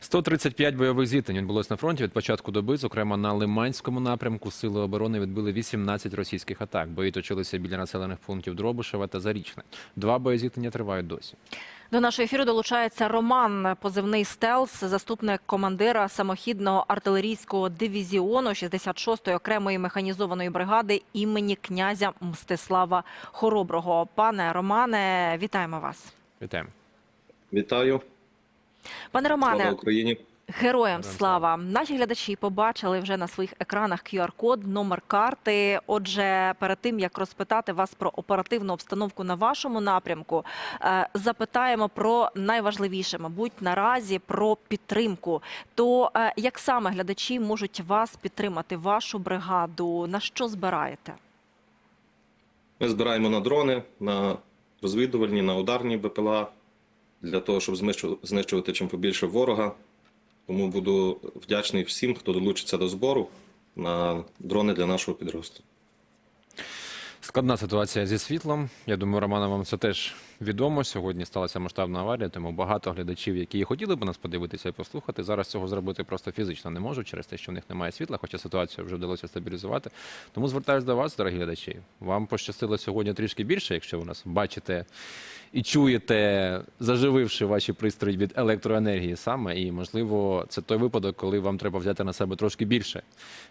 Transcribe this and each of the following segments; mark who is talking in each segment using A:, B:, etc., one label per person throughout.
A: 135 бойових зіткнень відбулось на фронті від початку доби. Зокрема, на Лиманському напрямку сили оборони відбили 18 російських атак. Бої точилися біля населених пунктів Дробишева та Зарічне. Два боєзіткнення тривають досі.
B: До нашого ефіру долучається Роман, позивний Стелс, заступник командира самохідного артилерійського дивізіону 66-ї окремої механізованої бригади імені князя Мстислава Хороброго. Пане Романе, вітаємо вас.
A: Вітаємо.
C: Вітаю,
B: Пане
C: слава
B: Романе,
C: Україні.
B: Героям
A: Героям
B: слава! Наші глядачі побачили вже на своїх екранах QR-код, номер карти. Отже, перед тим як розпитати вас про оперативну обстановку на вашому напрямку, е, запитаємо про найважливіше, мабуть, наразі про підтримку. То е, як саме глядачі можуть вас підтримати, вашу бригаду? На що збираєте?
C: Ми збираємо на дрони, на розвідувальні, на ударні БПЛА для того, щоб знищу- знищувати чим побільше ворога. Тому буду вдячний всім, хто долучиться до збору на дрони для нашого підрозділу.
A: Складна ситуація зі світлом. Я думаю, Романа, вам це теж відомо. Сьогодні сталася масштабна аварія, тому багато глядачів, які хотіли б нас подивитися і послухати, зараз цього зробити просто фізично не можуть через те, що в них немає світла, хоча ситуацію вже вдалося стабілізувати. Тому звертаюся до вас, дорогі глядачі. Вам пощастило сьогодні трішки більше, якщо ви нас бачите і чуєте, зажививши ваші пристрої від електроенергії саме. І можливо, це той випадок, коли вам треба взяти на себе трошки більше,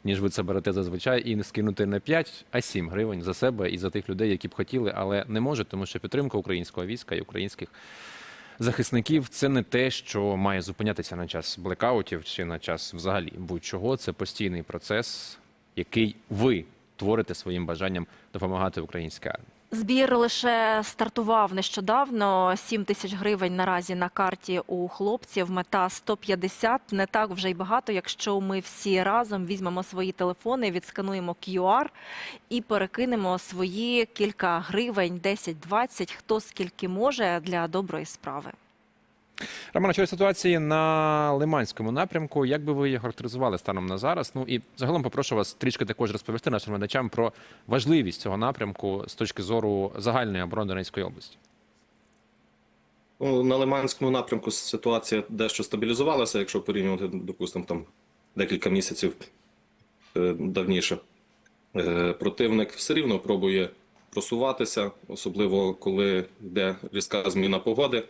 A: ніж ви це берете зазвичай, і не скинути не 5, а 7 гривень за себе і за тих людей, які б хотіли, але не можуть, тому що підтримка українського війська і українських захисників це не те, що має зупинятися на час блекаутів чи на час взагалі будь-чого. Це постійний процес, який ви творите своїм бажанням допомагати українській армії.
B: Збір лише стартував нещодавно. 7 тисяч гривень наразі на карті у хлопців. Мета 150. Не так вже й багато. Якщо ми всі разом візьмемо свої телефони, відскануємо QR і перекинемо свої кілька гривень, 10-20, хто скільки може для доброї справи.
A: Романа, щодо ситуації на Лиманському напрямку, як би ви її характеризували станом на зараз? Ну і загалом попрошу вас трішки також розповісти нашим глядачам про важливість цього напрямку з точки зору загальної оборони Донецької області.
C: Ну, на Лиманському напрямку ситуація дещо стабілізувалася, якщо порівнювати, допустимо, там декілька місяців е, давніше. Е, Противник все рівно пробує просуватися, особливо коли йде різка зміна погоди.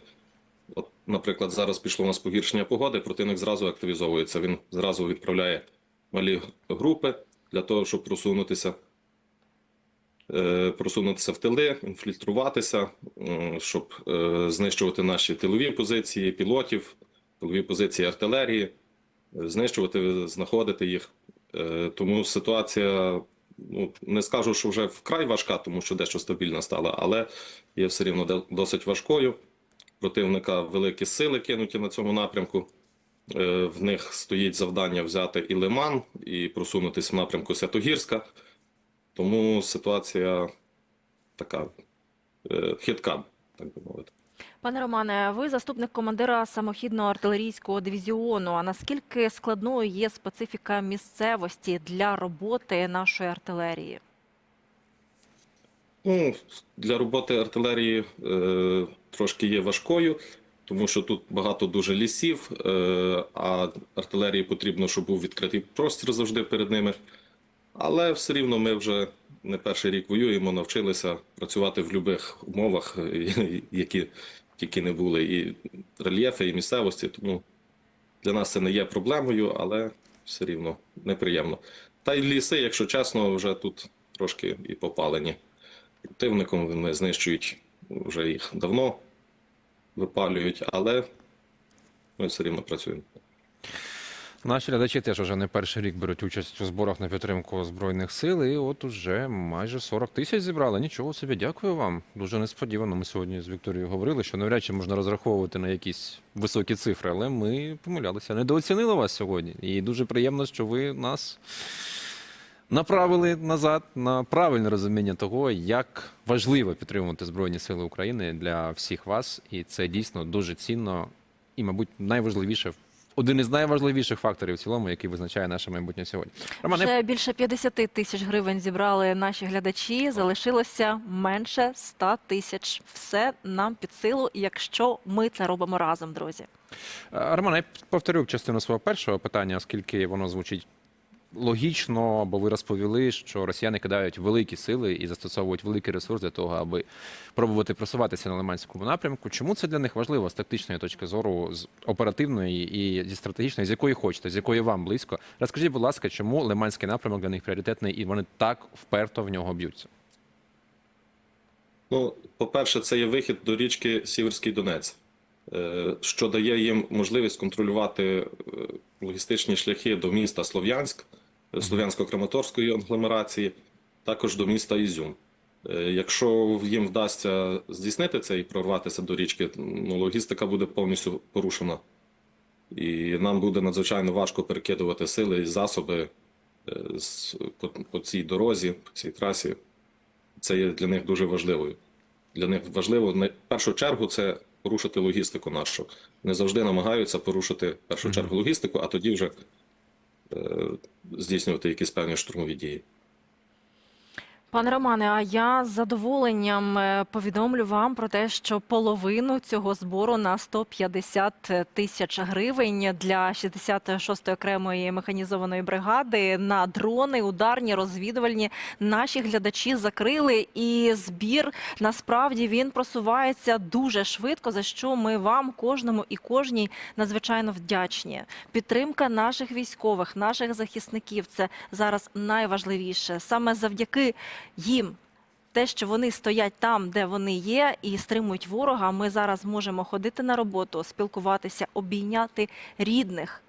C: Наприклад, зараз пішло у нас погіршення погоди, противник зразу активізовується. Він зразу відправляє малі групи для того, щоб просунутися, е, просунутися в тили, інфільтруватися, щоб е, знищувати наші тилові позиції пілотів, тилові позиції артилерії, е, знищувати, знаходити їх. Е, Тому ситуація, ну не скажу, що вже вкрай важка, тому що дещо стабільна стала, але є все рівно досить важкою. Противника великі сили кинуті на цьому напрямку. Е, В них стоїть завдання взяти і Лиман, і просунутися в напрямку Святогірська. Тому ситуація така е, хитка, так би мовити.
B: Пане Романе, ви заступник командира самохідного артилерійського дивізіону. А наскільки складною є специфіка місцевості для роботи нашої артилерії?
C: Ну, для роботи артилерії е, трошки є важкою, тому що тут багато дуже лісів, е, а артилерії потрібно, щоб був відкритий простір завжди перед ними. Але все рівно ми вже не перший рік воюємо, навчилися працювати в будь-яких умовах, е, які тільки не були, і рельєфи, і місцевості. Тому для нас це не є проблемою, але все рівно неприємно. Та й ліси, якщо чесно, вже тут трошки і попалені противником. Вони знищують вже їх давно, випалюють, але ми все рівно працюємо.
A: Наші глядачі теж вже не перший рік беруть участь у зборах на підтримку збройних сил. І от уже майже 40 тисяч зібрали. Нічого собі, дякую вам. Дуже несподівано. Ми сьогодні з Вікторією говорили, що навряд чи можна розраховувати на якісь високі цифри, але ми помилялися. Недооцінили вас сьогодні. І дуже приємно, що ви нас направили назад на правильне розуміння того, як важливо підтримувати Збройні Сили України для всіх вас. І це дійсно дуже цінно і, мабуть, найважливіше в один із найважливіших факторів в цілому, який визначає наше майбутнє сьогодні. Роман,
B: Вже більше 50 тисяч гривень зібрали наші глядачі. Залишилося менше 100 тисяч. Все нам під силу, якщо ми це робимо разом, друзі.
A: Роман, я повторю частину свого першого питання, оскільки воно звучить логічно, бо ви розповіли, що росіяни кидають великі сили і застосовують великий ресурс для того, аби пробувати просуватися на Лиманському напрямку. Чому це для них важливо з тактичної точки зору, з оперативної і зі стратегічної, з якої хочете, з якої вам близько? Розкажіть, будь ласка, чому Лиманський напрямок для них пріоритетний і вони так вперто в нього б'ються?
C: Ну, по-перше, це є вихід до річки Сіверський Донець, е, що дає їм можливість контролювати е, логістичні шляхи до міста Слов'янськ, Слов'янсько-Краматорської агломерації, також до міста Ізюм. Е, Якщо їм вдасться здійснити це і прорватися до річки, ну, логістика буде повністю порушена. І нам буде надзвичайно важко перекидувати сили і засоби е, по, цій дорозі, по цій трасі це є для них дуже важливою. Для них важливо в першу чергу це порушити логістику нашу. Не завжди намагаються порушити в першу чергу логістику, а тоді вже здійснювати якісь певні штурмові дії.
B: Пане Романе, а я з задоволенням е, повідомлю вам про те, що половину цього збору на 150 тисяч гривень для 66-ї окремої механізованої бригади на дрони, ударні, розвідувальні наші глядачі закрили. І збір насправді він просувається дуже швидко. За що ми вам, кожному і кожній, надзвичайно вдячні. Підтримка наших військових, наших захисників це зараз найважливіше. Саме завдяки їм. Те, що вони стоять там, де вони є, і стримують ворога, ми зараз можемо ходити на роботу, спілкуватися, обійняти рідних.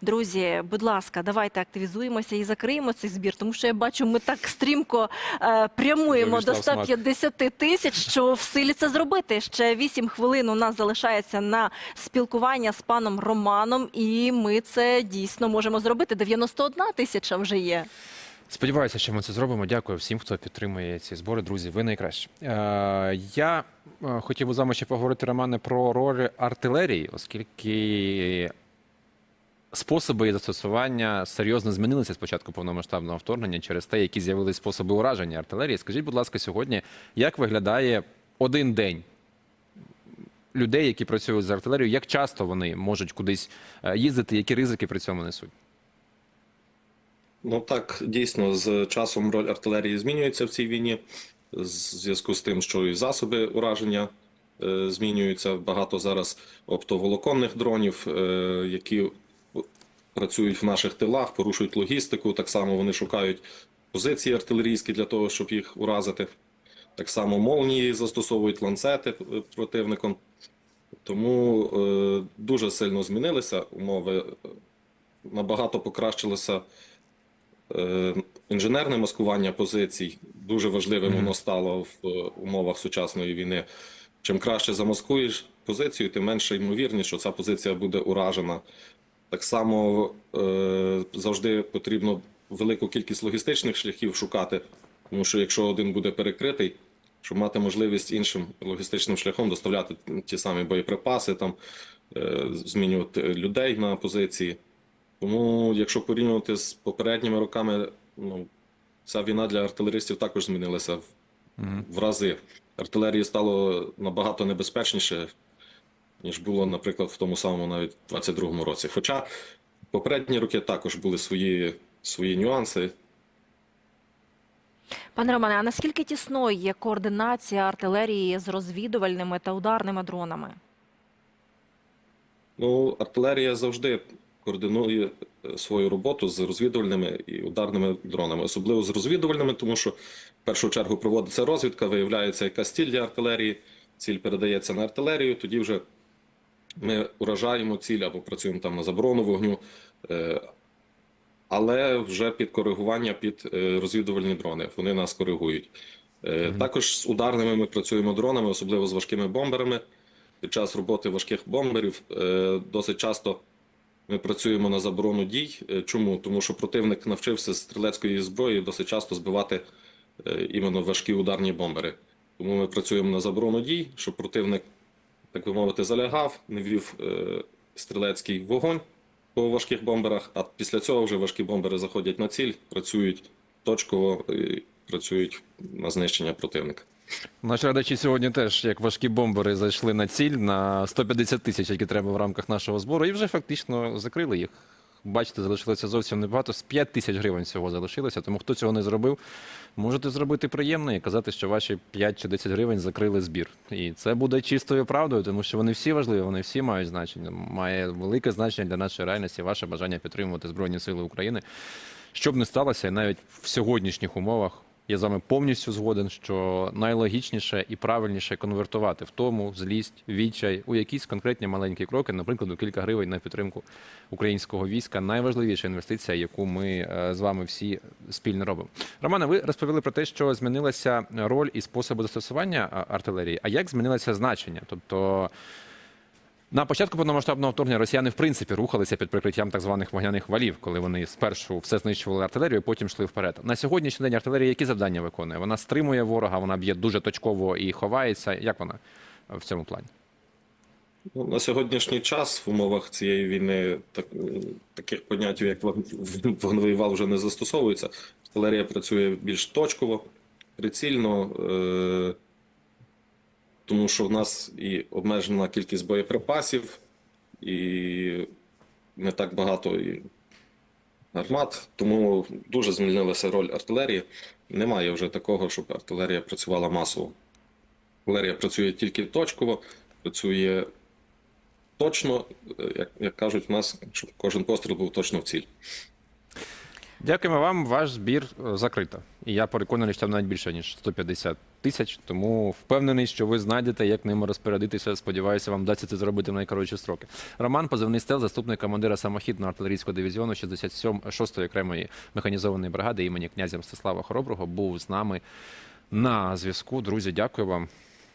B: Друзі, будь ласка, давайте активізуємося і закриємо цей збір, тому що я бачу, ми так стрімко е, прямуємо до
A: війшла в
B: 150 тисяч, що в силі це зробити. Ще 8 хвилин у нас залишається на спілкування з паном Романом, і ми це дійсно можемо зробити. 91 тисяча вже є.
A: Сподіваюся, що ми це зробимо. Дякую всім, хто підтримує ці збори. Друзі, ви найкращі. Е, я е, хотів би з вами ще поговорити, Романе, про роль артилерії, оскільки способи її застосування серйозно змінилися з початку повномасштабного вторгнення через те, які з'явились способи ураження артилерії. Скажіть, будь ласка, сьогодні як виглядає один день? Людей, які працюють з артилерією, як часто вони можуть кудись е, їздити, які ризики при цьому несуть?
C: Ну так, дійсно, з часом роль артилерії змінюється в цій війні, в зв'язку з тим, що і засоби ураження е, змінюються. Багато зараз оптоволоконних дронів, е, які працюють в наших тилах, порушують логістику. Так само вони шукають позиції артилерійські для того, щоб їх уразити. Так само молнії застосовують ланцети е, противником. Тому е, дуже сильно змінилися умови. Набагато покращилося інженерне маскування позицій. Дуже важливим
A: Мгм.
C: воно стало в е, умовах сучасної війни. Чим краще замаскуєш позицію, тим менше ймовірність, що ця позиція буде уражена. Так само е, завжди потрібно велику кількість логістичних шляхів шукати, тому що якщо один буде перекритий, щоб мати можливість іншим логістичним шляхом доставляти ті самі боєприпаси, там е, змінювати людей на позиції. Тому, якщо порівнювати з попередніми роками, ну ця війна для артилеристів також змінилася в, в рази. Артилерії стало набагато небезпечніше, ніж було, наприклад, в тому самому навіть 22-му році. Хоча попередні роки також були свої, свої нюанси.
B: Пане Романе, а наскільки тісною є координація артилерії з розвідувальними та ударними дронами?
C: Ну, артилерія завжди координує е, свою роботу з розвідувальними і ударними дронами, особливо з розвідувальними, тому що в першу чергу проводиться розвідка, виявляється якась ціль для артилерії, ціль передається на артилерію, тоді вже ми уражаємо ціль або працюємо там на заборону вогню, е, але вже під коригування під е, розвідувальні дрони. Вони нас коригують. Також з ударними ми працюємо дронами, особливо з важкими бомберами. Під час роботи важких бомберів досить часто ми працюємо на заборону дій. Е, Чому? Тому що противник навчився з стрілецької зброї досить часто збивати е, іменно важкі ударні бомбери. Тому ми працюємо на заборону дій, щоб противник, так би мовити, залягав, не вів е, стрілецький вогонь по важких бомберах, а після цього вже важкі бомбери заходять на ціль, працюють точково працюють на знищення противника.
A: Наші глядачі сьогодні теж, як важкі бомбери, зайшли на ціль на 150 тисяч, які треба в рамках нашого збору, і вже фактично закрили їх. Бачите, залишилося зовсім небагато. З 5 тисяч гривень всього залишилося. Тому хто цього не зробив, можете зробити приємно і казати, що ваші 5 чи 10 гривень закрили збір. І це буде чистою правдою, тому що вони всі важливі, вони всі мають значення. Має велике значення для нашої реальності, ваше бажання підтримувати Збройні Сили України. Що б не сталося, навіть в сьогоднішніх умовах я з вами повністю згоден, що найлогічніше і правильніше конвертувати в тому злість, відчай у якісь конкретні маленькі кроки, наприклад, у кілька гривень на підтримку українського війська. Найважливіша інвестиція, яку ми е, з вами всі спільно робимо. Романе, ви розповіли про те, що змінилася роль і способи застосування артилерії. А як змінилося значення? Тобто. На початку повномасштабного вторгнення росіяни в принципі рухалися під прикриттям так званих вогняних валів, коли вони спершу все знищували артилерію, потім йшли вперед. На сьогоднішній день артилерія які завдання виконує? Вона стримує ворога, вона б'є дуже точково і ховається. Як вона в цьому плані?
C: Ну, на сьогоднішній час в умовах цієї війни так, таких поняттів, як вог- вогневий вал, вже не застосовується. Артилерія працює більш точково, прицільно, е- тому що в нас і обмежена кількість боєприпасів, і не так багато і гармат, тому дуже змінилася роль артилерії. Немає вже такого, щоб артилерія працювала масово. Артилерія працює тільки точково, працює точно, е, як, як кажуть, у нас, щоб кожен постріл був точно в ціль.
A: Дякуємо вам. Ваш збір е, закрито. І я переконаний, що там навіть більше ніж 150 тисяч. Тому впевнений, що ви знайдете, як ними розпорядитися. Сподіваюся, вам вдасться це зробити в найкоротші строки. Роман, позивний стел, заступник командира самохідного артилерійського дивізіону 67-ї окремої механізованої бригади імені князя Мстислава Хороброго, був з нами на зв'язку. Друзі, дякую вам.